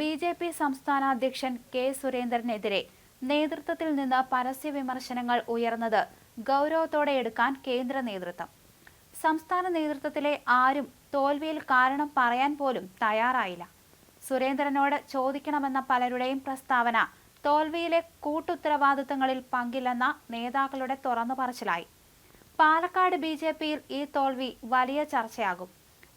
B J P സംസ്ഥാന അധ്യക്ഷൻ K സുരേന്ദ്രനെതിരെ നേതൃത്വത്തിൽ നിന്ന് പരസ്യ വിമർശനങ്ങൾ ഉയർന്നത് ഗൗരവത്തോടെ എടുക്കാൻ കേന്ദ്ര നേതൃത്വം. സംസ്ഥാന നേതൃത്വത്തിലെ ആരും തോൽവിയിൽ കാരണം പറയാൻ പോലും തയ്യാറായില്ല. സുരേന്ദ്രനോട് ചോദിക്കണമെന്ന പലരുടെയും പ്രസ്താവന തോൽവിയിലെ കൂട്ടുത്തരവാദിത്തങ്ങളിൽ പങ്കില്ലെന്ന നേതാക്കളുടെ തുറന്നു പറച്ചിലായി. പാലക്കാട് ബി ഈ തോൽവി വലിയ ചർച്ചയാകും.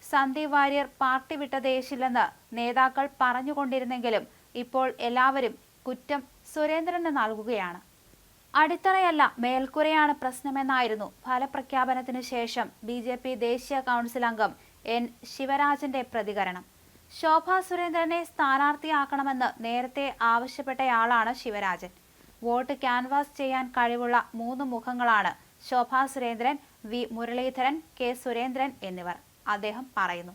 സന്ദീപ് വാര്യർ പാർട്ടി വിട്ട വിട്ടതേശില്ലെന്ന് നേതാക്കൾ പറഞ്ഞുകൊണ്ടിരുന്നെങ്കിലും ഇപ്പോൾ എല്ലാവരും കുറ്റം സുരേന്ദ്രന് നൽകുകയാണ്. അടിത്തറയല്ല മേൽക്കുരയാണ് പ്രശ്നമെന്നായിരുന്നു ഫലപ്രഖ്യാപനത്തിനു ശേഷം ബി ജെ പി ദേശീയ കൗൺസിൽ അംഗം എൻ ശിവരാജന്റെ പ്രതികരണം. ശോഭ സുരേന്ദ്രനെ സ്ഥാനാർത്ഥിയാക്കണമെന്ന് നേരത്തെ ആവശ്യപ്പെട്ടയാളാണ് ശിവരാജൻ. വോട്ട് ക്യാൻവാസ് ചെയ്യാൻ കഴിവുള്ള മൂന്ന് മുഖങ്ങളാണ് ശോഭാ സുരേന്ദ്രൻ വി മുരളീധരൻ കെ സുരേന്ദ്രൻ എന്നിവർ. അദ്ദേഹം പറയുന്നു.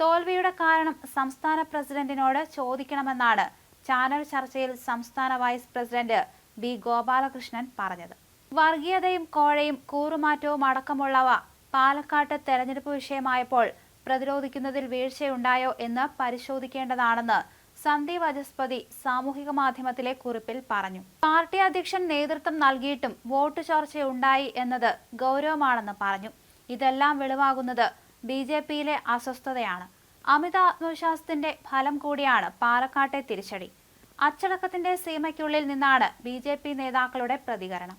തോൽവിയുടെ കാരണം സംസ്ഥാന പ്രസിഡന്റിനോട് ചോദിക്കണമെന്നാണ് ചാനൽ ചർച്ചയിൽ സംസ്ഥാന വൈസ് പ്രസിഡന്റ് ബി ഗോപാലകൃഷ്ണൻ പറഞ്ഞത്. വർഗീയതയും കോഴയും കൂറുമാറ്റവും അടക്കമുള്ളവ പാലക്കാട്ട് തെരഞ്ഞെടുപ്പ് വിഷയമായപ്പോൾ പ്രതിരോധിക്കുന്നതിൽ വീഴ്ചയുണ്ടായോ എന്ന് പരിശോധിക്കേണ്ടതാണെന്ന് സന്ദീപ് അജസ്പതി സാമൂഹിക മാധ്യമത്തിലെ കുറിപ്പിൽ പറഞ്ഞു. പാർട്ടി അധ്യക്ഷൻ നേതൃത്വം നൽകിയിട്ടും വോട്ട് ചോർച്ചയുണ്ടായി എന്നത് ഗൗരവമാണെന്ന് പറഞ്ഞു. ഇതെല്ലാം വെളിവാകുന്നത് ബി ജെ പിയിലെ അസ്വസ്ഥതയാണ്. അമിത ആത്മവിശ്വാസത്തിന്റെ ഫലം കൂടിയാണ് പാലക്കാട്ടെ തിരിച്ചടി. അച്ചടക്കത്തിന്റെ സീമയ്ക്കുള്ളിൽ നിന്നാണ് ബി ജെ പി നേതാക്കളുടെ പ്രതികരണം.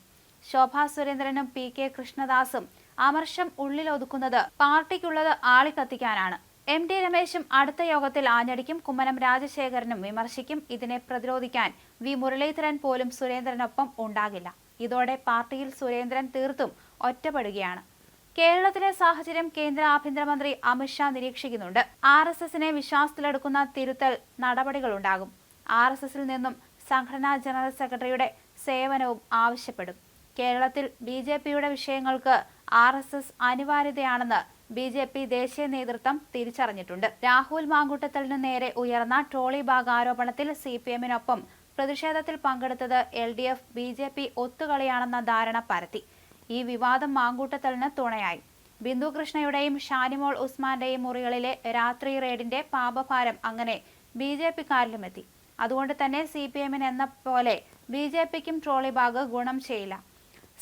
ശോഭാ സുരേന്ദ്രനും പി കെ കൃഷ്ണദാസും അമർഷം ഉള്ളിലൊതുക്കുന്നത് പാർട്ടിക്കുള്ളത് ആളിക്കത്തിക്കാനാണ്. എം ടി രമേശും അടുത്ത യോഗത്തിൽ ആഞ്ഞടിക്കും കുമ്മനം രാജശേഖരനും വിമർശിക്കും. ഇതിനെ പ്രതിരോധിക്കാൻ വി മുരളീധരൻ പോലും സുരേന്ദ്രനൊപ്പം ഉണ്ടാകില്ല. ഇതോടെ പാർട്ടിയിൽ സുരേന്ദ്രൻ തീർത്തും ഒറ്റപ്പെടുകയാണ്. കേരളത്തിലെ സാഹചര്യം കേന്ദ്ര ആഭ്യന്തരമന്ത്രി അമിത്ഷാ നിരീക്ഷിക്കുന്നുണ്ട്. ആർ എസ് എസിനെ വിശ്വാസത്തിലെടുക്കുന്ന തിരുത്തൽ നടപടികളുണ്ടാകും. ആർ എസ് എസിൽ നിന്നും സംഘടനാ ജനറൽ സെക്രട്ടറിയുടെ സേവനവും ആവശ്യപ്പെടും. കേരളത്തിൽ ബി ജെ പിയുടെ വിഷയങ്ങൾക്ക് ആർ എസ് എസ് അനിവാര്യതയാണെന്ന് ബി ജെ പി ദേശീയ നേതൃത്വം തിരിച്ചറിഞ്ഞിട്ടുണ്ട്. രാഹുൽ മാങ്കൂട്ടത്തലിന് നേരെ ഉയർന്ന ട്രോളി ബാഗ് ആരോപണത്തിൽ സി പി എമ്മിനൊപ്പം പ്രതിഷേധത്തിൽ പങ്കെടുത്തത് L D F B J P ഒത്തുകളിയാണെന്ന ധാരണ പരത്തി. ഈ വിവാദം മാങ്കൂട്ടത്തലിന് തുണയായി. ബിന്ദു കൃഷ്ണയുടെയും ഷാനിമോൾ ഉസ്മാന്റെയും മുറികളിലെ രാത്രി റെയ്ഡിന്റെ പാപഭാരം അങ്ങനെ ബി ജെ പിക്കാരിലുമെത്തി അതുകൊണ്ട് തന്നെ സി പി എമ്മിന് എന്ന പോലെ ബി ജെ പിക്കും ട്രോളി ബാഗ് ഗുണം ചെയ്യില്ല.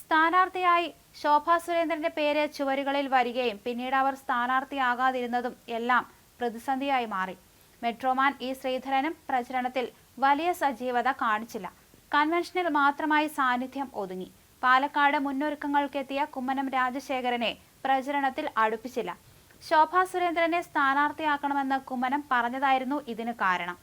സ്ഥാനാർത്ഥിയായി ശോഭാ സുരേന്ദ്രന്റെ പേര് ചുവരുകളിൽ വരികയും പിന്നീട് അവർ സ്ഥാനാർത്ഥിയാകാതിരുന്നതും എല്ലാം പ്രതിസന്ധിയായി മാറി. മെട്രോമാൻ ഇ ശ്രീധരനും പ്രചരണത്തിൽ വലിയ സജീവത കാണിച്ചില്ല. കൺവെൻഷനിൽ മാത്രമായി സാന്നിധ്യം ഒതുങ്ങി. പാലക്കാട് മുന്നൊരുക്കങ്ങൾക്കെത്തിയ കുമ്മനം രാജശേഖരനെ പ്രചരണത്തിൽ അടുപ്പിച്ചില്ല. ശോഭാ സുരേന്ദ്രനെ സ്ഥാനാർത്ഥിയാക്കണമെന്ന് കുമ്മനം പറഞ്ഞതായിരുന്നു ഇതിന് കാരണം.